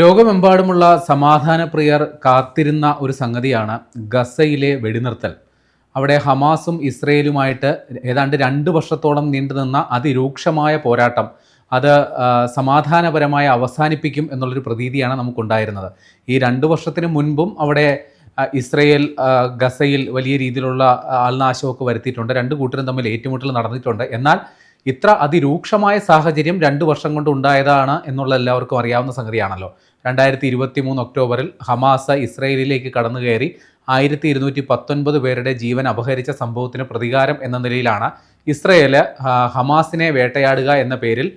ലോകമെമ്പാടുമുള്ള സമാധാന പ്രിയർ കാത്തിരുന്ന ഒരു സംഗതിയാണ് ഗസയിലെ വെടിനിർത്തൽ. അവിടെ ഹമാസും ഇസ്രയേലുമായിട്ട് ഏതാണ്ട് രണ്ട് വർഷത്തോളം നീണ്ടുനിന്ന അതിരൂക്ഷമായ പോരാട്ടം അത് സമാധാനപരമായി അവസാനിപ്പിക്കും എന്നുള്ളൊരു പ്രതീതിയാണ് നമുക്കുണ്ടായിരുന്നത്. ഈ രണ്ട് വർഷത്തിന് മുൻപും അവിടെ ഇസ്രയേൽ ഗസയിൽ വലിയ രീതിയിലുള്ള ആൾനാശമൊക്കെ വരുത്തിയിട്ടുണ്ട്. രണ്ട് കൂട്ടരും തമ്മിൽ ഏറ്റുമുട്ടൽ നടന്നിട്ടുണ്ട്. എന്നാൽ ഇത്ര അതിരൂക്ഷമായ സാഹചര്യം രണ്ട് വർഷം കൊണ്ട് ഉണ്ടായതാണ് എന്നുള്ള എല്ലാവർക്കും അറിയാവുന്ന സംഗതിയാണല്ലോ. രണ്ടായിരത്തി ഇരുപത്തി മൂന്ന് ഒക്ടോബറിൽ ഹമാസ ഇസ്രയേലിലേക്ക് കടന്നു കയറി ആയിരത്തി ഇരുന്നൂറ്റി പത്തൊൻപത് പേരുടെ ജീവൻ അപഹരിച്ച സംഭവത്തിന് പ്രതികാരം എന്ന നിലയിലാണ് ഇസ്രയേൽ ഹമാസിനെ വേട്ടയാടുക എന്ന പേരിൽ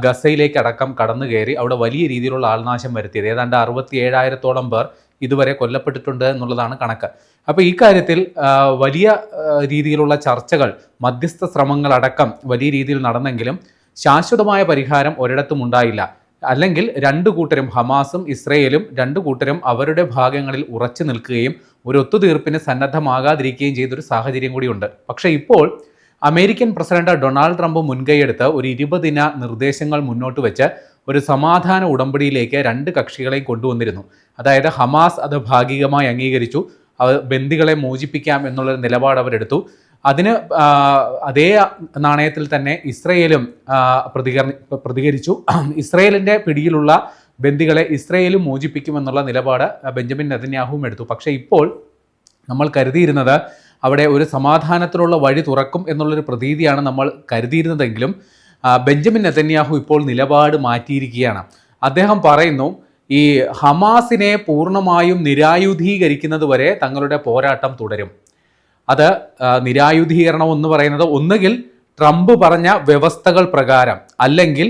ഗസയിലേക്ക് അടക്കം കടന്നു കയറി അവിടെ വലിയ രീതിയിലുള്ള ആൾനാശം വരുത്തിയത്. ഏതാണ്ട് അറുപത്തി ഏഴായിരത്തോളം പേർ ഇതുവരെ കൊല്ലപ്പെട്ടിട്ടുണ്ട് എന്നുള്ളതാണ് കണക്ക്. അപ്പോൾ ഈ കാര്യത്തിൽ വലിയ രീതിയിലുള്ള ചർച്ചകൾ മധ്യസ്ഥ ശ്രമങ്ങളടക്കം വലിയ രീതിയിൽ നടന്നെങ്കിലും ശാശ്വതമായ പരിഹാരം ഒരിടത്തും ഉണ്ടായില്ല. അല്ലെങ്കിൽ രണ്ടു കൂട്ടരും ഹമാസും ഇസ്രയേലും രണ്ടു കൂട്ടരും അവരുടെ ഭാഗങ്ങളിൽ ഉറച്ചു നിൽക്കുകയും ഒരു ഒത്തുതീർപ്പിന് സന്നദ്ധമാകാതിരിക്കുകയും ചെയ്തൊരു സാഹചര്യം കൂടിയുണ്ട്. പക്ഷേ ഇപ്പോൾ അമേരിക്കൻ പ്രസിഡന്റ് ഡൊണാൾഡ് ട്രംപ് മുൻകൈയെടുത്ത് ഒരു ഇരുപതിന നിർദ്ദേശങ്ങൾ മുന്നോട്ട് വെച്ച് ഒരു സമാധാന ഉടമ്പടിയിലേക്ക് രണ്ട് കക്ഷികളെയും കൊണ്ടുവന്നിരുന്നു. അതായത് ഹമാസ് അത് ഭാഗികമായി അംഗീകരിച്ചു. അവ ബന്ദികളെ മോചിപ്പിക്കാം എന്നുള്ള നിലപാട് അവരെടുത്തു അതിന് അതേ നാണയത്തിൽ തന്നെ ഇസ്രയേലും പ്രതികരണ പ്രതികരിച്ചു. ഇസ്രയേലിന്റെ പിടിയിലുള്ള ബന്ദികളെ ഇസ്രയേലും മോചിപ്പിക്കുമെന്നുള്ള നിലപാട് ബെഞ്ചമിൻ നെതന്യാഹുവും എടുത്തു. പക്ഷേ ഇപ്പോൾ നമ്മൾ കരുതിയിരുന്നത് അവിടെ ഒരു സമാധാനത്തിനുള്ള വഴി തുറക്കും എന്നുള്ളൊരു പ്രതീതിയാണ് നമ്മൾ കരുതിയിരുന്നതെങ്കിലും ബെഞ്ചമിൻ നെതന്യാഹു ഇപ്പോൾ നിലപാട് മാറ്റിയിരിക്കുകയാണ്. അദ്ദേഹം പറയുന്നു ഈ ഹമാസിനെ പൂർണമായും നിരായുധീകരിക്കുന്നത് വരെ തങ്ങളുടെ പോരാട്ടം തുടരും. അത് നിരായുധീകരണം എന്ന് പറയുന്നത് ഒന്നുകിൽ ട്രംപ് പറഞ്ഞ വ്യവസ്ഥകൾ പ്രകാരം അല്ലെങ്കിൽ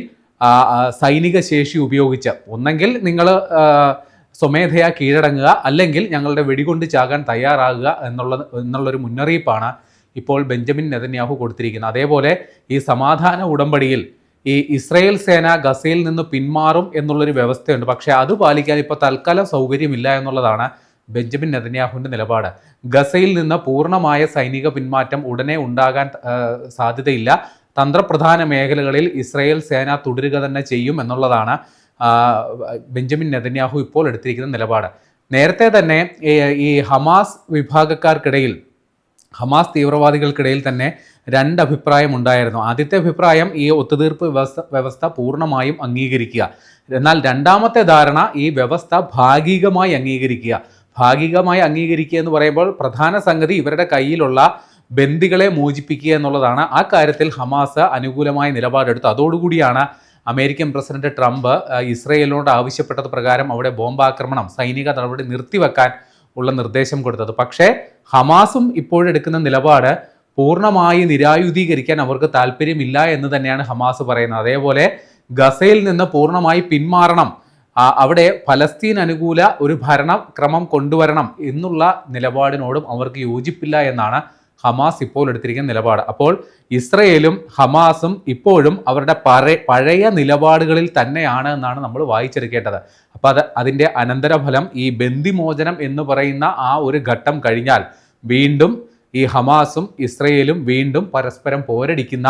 സൈനിക ശേഷി ഉപയോഗിച്ച്. ഒന്നെങ്കിൽ നിങ്ങൾ സ്വമേധയാ കീഴടങ്ങുക അല്ലെങ്കിൽ ഞങ്ങളുടെ വെടികൊണ്ട് ചാകാൻ തയ്യാറാകുക എന്നുള്ള എന്നുള്ളൊരു മുന്നറിയിപ്പാണ് ഇപ്പോൾ ബെഞ്ചമിൻ നെതന്യാഹു കൊടുത്തിരിക്കുന്നത് അതേപോലെ ഈ സമാധാന ഉടമ്പടിയിൽ ഈ ഇസ്രയേൽ സേന ഗസയിൽ നിന്ന് പിന്മാറും എന്നുള്ളൊരു വ്യവസ്ഥയുണ്ട്. പക്ഷേ അത് പാലിക്കാൻ ഇപ്പോൾ തൽക്കാലം സൗകര്യമില്ല എന്നുള്ളതാണ് ബെഞ്ചമിൻ നെതന്യാഹുവിന്റെ നിലപാട്. ഗസയിൽ നിന്ന് പൂർണമായ സൈനിക പിന്മാറ്റം ഉടനെ ഉണ്ടാകാൻ സാധ്യതയില്ല. തന്ത്രപ്രധാന മേഖലകളിൽ ഇസ്രയേൽ സേന തുടരുക തന്നെ ചെയ്യും എന്നുള്ളതാണ് ബെഞ്ചമിൻ നെതന്യാഹു ഇപ്പോൾ എടുത്തിരിക്കുന്ന നിലപാട്. നേരത്തെ തന്നെ ഈ- ഹമാസ് വിഭാഗക്കാർക്കിടയിൽ ഹമാസ് തീവ്രവാദികൾക്കിടയിൽ തന്നെ രണ്ട് അഭിപ്രായം ഉണ്ടായിരുന്നു. ആദ്യത്തെ അഭിപ്രായം ഈ ഒത്തുതീർപ്പ് വ്യവസ്ഥ വ്യവസ്ഥ പൂർണമായും അംഗീകരിക്കുക. എന്നാൽ രണ്ടാമത്തെ ധാരണ ഈ വ്യവസ്ഥ ഭാഗികമായി അംഗീകരിക്കുക. ഭാഗികമായി അംഗീകരിക്കുക എന്ന് പറയുമ്പോൾ പ്രധാന സംഗതി ഇവരുടെ കയ്യിലുള്ള ബന്ദികളെ മോചിപ്പിക്കുക എന്നുള്ളതാണ്. ആ കാര്യത്തിൽ ഹമാസ് അനുകൂലമായ നിലപാടെടുത്തു. അതോടുകൂടിയാണ് അമേരിക്കൻ പ്രസിഡന്റ് ട്രംപ് ഇസ്രയേലിനോട് ആവശ്യപ്പെട്ടത് പ്രകാരം അവിടെ ബോംബാക്രമണം സൈനിക നടപടി നിർത്തിവെക്കാൻ ഉള്ള നിർദ്ദേശം കൊടുത്തത്. പക്ഷേ ഹമാസും ഇപ്പോഴെടുക്കുന്ന നിലപാട് പൂർണമായി നിരായുധീകരിക്കാൻ അവർക്ക് താല്പര്യമില്ല എന്ന് തന്നെയാണ് ഹമാസ് പറയുന്നത്. അതേപോലെ ഗസയിൽ നിന്ന് പൂർണമായി പിന്മാറണം. അവിടെ ഫലസ്തീൻ അനുകൂല ഒരു ഭരണക്രമം കൊണ്ടുവരണം എന്നുള്ള നിലപാടിനോടും അവർക്ക് യോജിപ്പില്ല എന്നാണ് ഹമാസ് ഇപ്പോൾ എടുത്തിരിക്കുന്ന നിലപാട്. അപ്പോൾ ഇസ്രയേലും ഹമാസും ഇപ്പോഴും അവരുടെ പഴയ നിലപാടുകളിൽ തന്നെയാണ് എന്നാണ് നമ്മൾ വായിച്ചെടുക്കേണ്ടത്. അപ്പോൾ അത് അതിന്റെ അനന്തരഫലം ഈ ബന്ദിമോചനം എന്ന് പറയുന്ന ആ ഒരു ഘട്ടം കഴിഞ്ഞാൽ വീണ്ടും ഈ ഹമാസും ഇസ്രയേലും വീണ്ടും പരസ്പരം പോരടിക്കുന്ന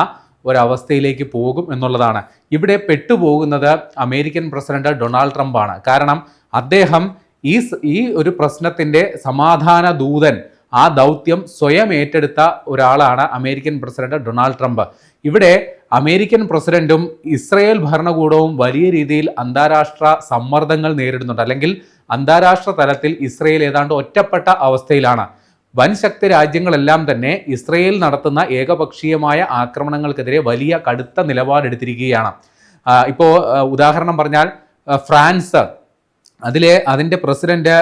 ഒരവസ്ഥയിലേക്ക് പോകും എന്നുള്ളതാണ്. ഇവിടെ പെട്ടുപോകുന്നത് അമേരിക്കൻ പ്രസിഡന്റ് ഡൊണാൾഡ് ട്രംപാണ്. കാരണം അദ്ദേഹം ഈ ഈ ഒരു പ്രശ്നത്തിന്റെ സമാധാന ദൂതൻ ആ ദൗത്യം സ്വയം ഏറ്റെടുത്ത ഒരാളാണ് അമേരിക്കൻ പ്രസിഡന്റ് ഡൊണാൾഡ് ട്രംപ്. ഇവിടെ അമേരിക്കൻ പ്രസിഡന്റും ഇസ്രയേൽ ഭരണകൂടവും വലിയ രീതിയിൽ അന്താരാഷ്ട്ര സമ്മർദ്ദങ്ങൾ നേരിടുന്നുണ്ട്. അല്ലെങ്കിൽ അന്താരാഷ്ട്ര തലത്തിൽ ഇസ്രയേൽ ഏതാണ്ട് ഒറ്റപ്പെട്ട അവസ്ഥയിലാണ്. വൻശക്തി രാജ്യങ്ങളെല്ലാം തന്നെ ഇസ്രയേൽ നടത്തുന്ന ഏകപക്ഷീയമായ ആക്രമണങ്ങൾക്കെതിരെ വലിയ കടുത്ത നിലപാടെടുത്തിരിക്കുകയാണ്. ഇപ്പോൾ ഉദാഹരണം പറഞ്ഞാൽ ഫ്രാൻസ്. അതിലെ അതിന്റെ പ്രസിഡന്റ്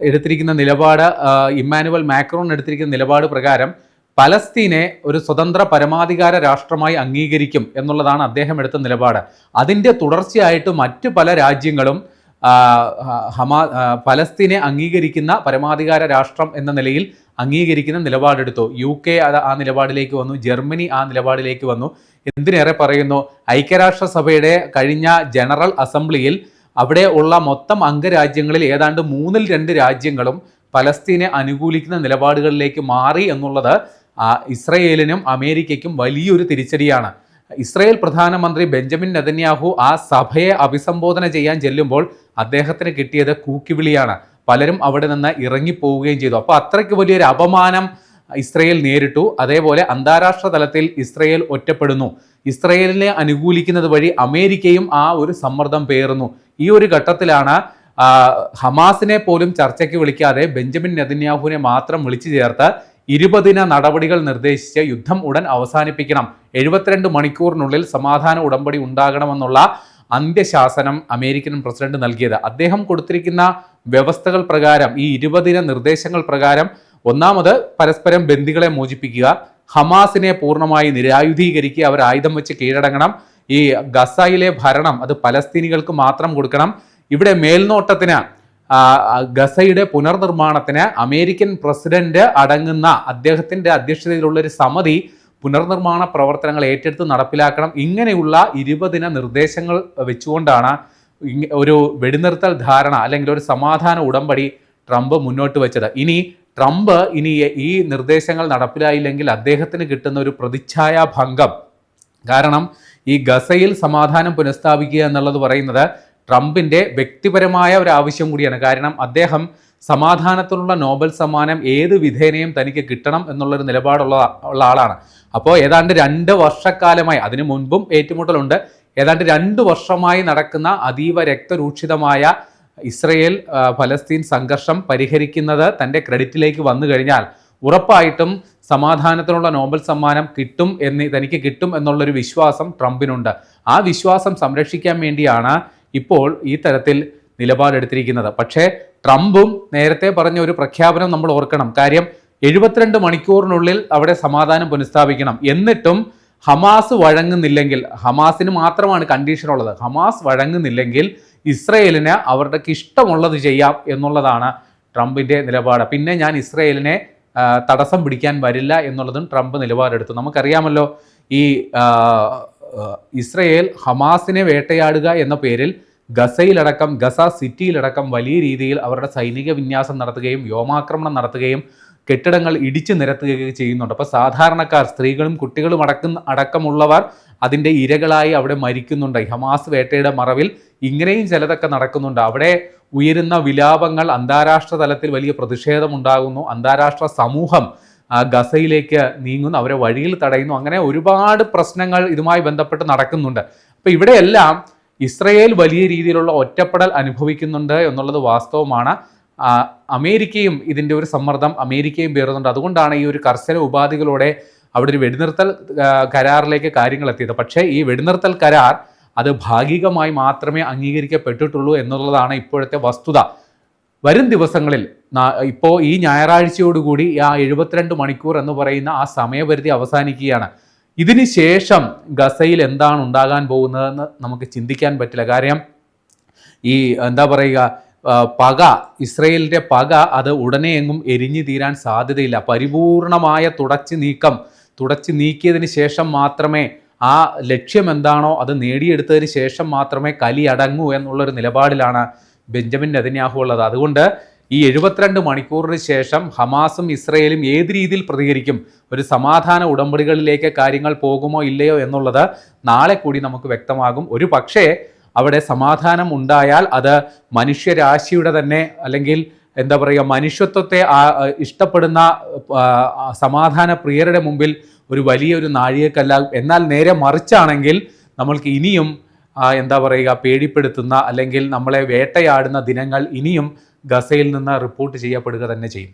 എടുത്തിരിക്കുന്ന നിലപാട് ഇമ്മാനുവൽ മാക്രോൺ എടുത്തിരിക്കുന്ന നിലപാട് പ്രകാരം പലസ്തീനെ ഒരു സ്വതന്ത്ര പരമാധികാര രാഷ്ട്രമായി അംഗീകരിക്കും എന്നുള്ളതാണ് അദ്ദേഹം എടുത്ത നിലപാട്. അതിന്റെ തുടർച്ചയായിട്ട് മറ്റു പല രാജ്യങ്ങളും ഹമാ പലസ്തീനെ അംഗീകരിക്കുന്ന പരമാധികാര രാഷ്ട്രം എന്ന നിലയിൽ അംഗീകരിക്കുന്ന നിലപാടെടുത്തു. യു കെ അത് ആ നിലപാടിലേക്ക് വന്നു ജർമ്മനി ആ നിലപാടിലേക്ക് വന്നു. എന്തിനേറെ പറയുന്നു ഐക്യരാഷ്ട്രസഭയുടെ കഴിഞ്ഞ ജനറൽ അസംബ്ലിയിൽ അവിടെ ഉള്ള മൊത്തം അംഗരാജ്യങ്ങളിൽ ഏതാണ്ട് മൂന്നിൽ രണ്ട് രാജ്യങ്ങളും പലസ്തീനെ അനുകൂലിക്കുന്ന നിലപാടുകളിലേക്ക് മാറി എന്നുള്ളത് ഇസ്രയേലിനും അമേരിക്കയ്ക്കും വലിയൊരു തിരിച്ചടിയാണ്. ഇസ്രയേൽ പ്രധാനമന്ത്രി ബെഞ്ചമിൻ നെതന്യാഹു ആ സഭയെ അഭിസംബോധന ചെയ്യാൻ ചെല്ലുമ്പോൾ അദ്ദേഹത്തിന് കിട്ടിയത് കൂക്കിവിളിയാണ്. പലരും അവിടെ നിന്ന് ഇറങ്ങിപ്പോവുകയും ചെയ്തു. അപ്പോൾ അത്രയ്ക്ക് വലിയൊരു അപമാനം ഇസ്രയേൽ നേരിട്ടു. അതേപോലെ അന്താരാഷ്ട്ര തലത്തിൽ ഇസ്രയേൽ ഒറ്റപ്പെടുന്നു. ഇസ്രയേലിനെ അനുകൂലിക്കുന്നത് വഴി അമേരിക്കയും ആ ഒരു സമ്മർദ്ദം പേറുന്നു. ഈ ഒരു ഘട്ടത്തിലാണ് ഹമാസിനെ പോലും ചർച്ചയ്ക്ക് വിളിക്കാതെ ബെഞ്ചമിൻ നെതന്യാഹുവിനെ മാത്രം വിളിച്ചു ചേർത്ത് ഇരുപതിന നടപടികൾ നിർദ്ദേശിച്ച് യുദ്ധം ഉടൻ അവസാനിപ്പിക്കണം. എഴുപത്തിരണ്ട് മണിക്കൂറിനുള്ളിൽ സമാധാന ഉടമ്പടി ഉണ്ടാകണമെന്നുള്ള അന്ത്യശാസനം അമേരിക്കൻ പ്രസിഡന്റ് നൽകിയത്. അദ്ദേഹം കൊടുത്തിരിക്കുന്ന വ്യവസ്ഥകൾ പ്രകാരം ഈ ഇരുപതിന നിർദ്ദേശങ്ങൾ പ്രകാരം ഒന്നാമത് പരസ്പരം ബന്ദികളെ മോചിപ്പിക്കുക ഹമാസിനെ പൂർണമായി നിരായുധീകരിക്കുക അവർ ആയുധം വെച്ച് കീഴടങ്ങണം. ഈ ഗസയിലെ ഭരണം അത് പലസ്തീനികൾക്ക് മാത്രം കൊടുക്കണം. ഇവിടെ മേൽനോട്ടത്തിന് ഗസയുടെ പുനർനിർമ്മാണത്തിന് അമേരിക്കൻ പ്രസിഡന്റ് അടങ്ങുന്ന അദ്ദേഹത്തിന്റെ അധ്യക്ഷതയിലുള്ള ഒരു സമിതി പുനർനിർമ്മാണ പ്രവർത്തനങ്ങൾ ഏറ്റെടുത്ത് നടപ്പിലാക്കണം. ഇങ്ങനെയുള്ള ഇരുപതിന നിർദ്ദേശങ്ങൾ വെച്ചുകൊണ്ടാണ് ഒരു വെടിനിർത്തൽ ധാരണ അല്ലെങ്കിൽ ഒരു സമാധാന ഉടമ്പടി ട്രംപ് മുന്നോട്ട് വെച്ചത്. ഇനി ട്രംപ് ഇനി ഈ നിർദ്ദേശങ്ങൾ നടപ്പിലായില്ലെങ്കിൽ അദ്ദേഹത്തിന് കിട്ടുന്ന ഒരു പ്രതിച്ഛായ ഭംഗം. കാരണം ഈ ഗസയിൽ സമാധാനം പുനഃസ്ഥാപിക്കുക എന്നുള്ളത് പറയുന്നത് ട്രംപിന്റെ വ്യക്തിപരമായ ഒരു ആവശ്യം കൂടിയാണ്. കാരണം അദ്ദേഹം സമാധാനത്തിനുള്ള നോബൽ സമ്മാനം ഏത് വിധേനയും തനിക്ക് കിട്ടണം എന്നുള്ളൊരു നിലപാടുള്ള ഉള്ള ആളാണ്. അപ്പോൾ ഏതാണ്ട് രണ്ട് വർഷക്കാലമായി അതിനു മുൻപും ഏറ്റുമുട്ടലുണ്ട് ഏതാണ്ട് രണ്ട് വർഷമായി നടക്കുന്ന അതീവ രക്തരൂക്ഷിതമായ ഇസ്രയേൽ ഫലസ്തീൻ സംഘർഷം പരിഹരിക്കുന്നത് തന്റെ ക്രെഡിറ്റിലേക്ക് വന്നു കഴിഞ്ഞാൽ ഉറപ്പായിട്ടും സമാധാനത്തിനുള്ള നോബൽ സമ്മാനം കിട്ടും എന്ന് തനിക്ക് കിട്ടും എന്നുള്ളൊരു വിശ്വാസം ട്രംപിനുണ്ട്. ആ വിശ്വാസം സംരക്ഷിക്കാൻ വേണ്ടിയാണ് ഇപ്പോൾ ഈ തരത്തിൽ നിലപാടെടുത്തിരിക്കുന്നത്. പക്ഷേ ട്രംപും നേരത്തെ പറഞ്ഞ ഒരു പ്രഖ്യാപനം നമ്മൾ ഓർക്കണം. കാര്യം എഴുപത്തിരണ്ട് മണിക്കൂറിനുള്ളിൽ അവിടെ സമാധാനം പുനഃസ്ഥാപിക്കണം. എന്നിട്ടും ഹമാസ് വഴങ്ങുന്നില്ലെങ്കിൽ ഹമാസിന് മാത്രമാണ് കണ്ടീഷൻ ഉള്ളത്. ഹമാസ് വഴങ്ങുന്നില്ലെങ്കിൽ ഇസ്രയേലിന് അവരുടെ ഇഷ്ടമുള്ളത് ചെയ്യാം എന്നുള്ളതാണ് ട്രംപിന്റെ നിലപാട്. പിന്നെ ഞാൻ ഇസ്രയേലിനെ തടസ്സം പിടിക്കാൻ വരില്ല എന്നുള്ളതും ട്രംപ് നിലപാടെടുത്തു. നമുക്കറിയാമല്ലോ ഈ ഇസ്രയേൽ ഹമാസിനെ വേട്ടയാടുക എന്ന പേരിൽ ഗസയിലടക്കം ഗസ സിറ്റിയിലടക്കം വലിയ രീതിയിൽ അവരുടെ സൈനിക വിന്യാസം നടത്തുകയും വ്യോമാക്രമണം നടത്തുകയും കെട്ടിടങ്ങൾ ഇടിച്ചു നിരത്തുകയൊക്കെ ചെയ്യുന്നുണ്ട്. അപ്പോൾ സാധാരണക്കാർ സ്ത്രീകളും കുട്ടികളും അടക്കം അടക്കമുള്ളവർ അതിന്റെ ഇരകളായി അവിടെ മരിക്കുന്നുണ്ട്. ഹമാസ് വേട്ടയുടെ മറവിൽ ഇങ്ങനെയും ചിലതൊക്കെ നടക്കുന്നുണ്ട്. അവിടെ ഉയരുന്ന വിലാപങ്ങൾ അന്താരാഷ്ട്ര തലത്തിൽ വലിയ പ്രതിഷേധമുണ്ടാകുന്നു. അന്താരാഷ്ട്ര സമൂഹം ഗസയിലേക്ക് നീങ്ങുന്നു. അവരെ വഴിയിൽ തടയുന്നു. അങ്ങനെ ഒരുപാട് പ്രശ്നങ്ങൾ ഇതുമായി ബന്ധപ്പെട്ട് നടക്കുന്നുണ്ട്. അപ്പോൾ ഇവിടെയെല്ലാം ഇസ്രയേൽ വലിയ രീതിയിലുള്ള ഒറ്റപ്പെടൽ അനുഭവിക്കുന്നുണ്ട് എന്നുള്ളത് വാസ്തവമാണ്. അമേരിക്കയും ഇതിന്റെ ഒരു സമ്മർദ്ദം അമേരിക്കയും പേറുന്നുണ്ട്. അതുകൊണ്ടാണ് ഈ ഒരു കർശന ഉപാധികളോടെ അവിടെ ഒരു വെടിനിർത്തൽ കരാറിലേക്ക് കാര്യങ്ങൾ എത്തിയത് പക്ഷേ ഈ വെടിനിർത്തൽ കരാർ അത് ഭാഗികമായി മാത്രമേ അംഗീകരിക്കപ്പെട്ടിട്ടുള്ളൂ എന്നുള്ളതാണ് ഇപ്പോഴത്തെ വസ്തുത. വരും ദിവസങ്ങളിൽ ഇപ്പോൾ ഈ ഞായറാഴ്ചയോടുകൂടി ആ എഴുപത്തിരണ്ട് മണിക്കൂർ എന്ന് പറയുന്ന ആ സമയപരിധി അവസാനിക്കുകയാണ്. ഇതിന് ശേഷം ഗസയിൽ എന്താണ് ഉണ്ടാകാൻ പോകുന്നതെന്ന് നമുക്ക് ചിന്തിക്കാൻ പറ്റില്ല. കാര്യം ഈ എന്താ പറയുക പക ഇസ്രയേലിന്റെ പക അത് ഉടനെ എങ്ങും എരിഞ്ഞു തീരാൻ സാധ്യതയില്ല. പരിപൂർണമായ തുടച്ചു നീക്കം തുടച്ചു നീക്കിയതിന് ശേഷം മാത്രമേ ആ ലക്ഷ്യം എന്താണോ അത് നേടിയെടുത്തതിന് ശേഷം മാത്രമേ കലി അടങ്ങൂ എന്നുള്ളൊരു നിലപാടിലാണ് ബെഞ്ചമിൻ നെതന്യാഹു ഉള്ളത്. അതുകൊണ്ട് ഈ എഴുപത്തിരണ്ട് മണിക്കൂറിന് ശേഷം ഹമാസും ഇസ്രയേലും ഏത് രീതിയിൽ പ്രതികരിക്കും? ഒരു സമാധാന ഉടമ്പടികളിലേക്ക് കാര്യങ്ങൾ പോകുമോ ഇല്ലയോ എന്നുള്ളത് നാളെ കൂടി നമുക്ക് വ്യക്തമാകും. ഒരു പക്ഷേ അവിടെ സമാധാനം ഉണ്ടായാൽ അത് മനുഷ്യരാശിയുടെ തന്നെ അല്ലെങ്കിൽ എന്താ പറയുക മനുഷ്യത്വത്തെ ഇഷ്ടപ്പെടുന്ന സമാധാന പ്രിയരുടെ മുമ്പിൽ ഒരു വലിയൊരു നാഴികക്കല്ല. എന്നാൽ നേരെ മറിച്ചാണെങ്കിൽ നമ്മൾക്ക് ഇനിയും എന്താ പറയുക പേടിപ്പെടുത്തുന്ന അല്ലെങ്കിൽ നമ്മളെ വേട്ടയാടുന്ന ദിനങ്ങൾ ഇനിയും ഗസയിൽ നിന്ന് റിപ്പോർട്ട് ചെയ്യപ്പെടുക തന്നെ ചെയ്യും.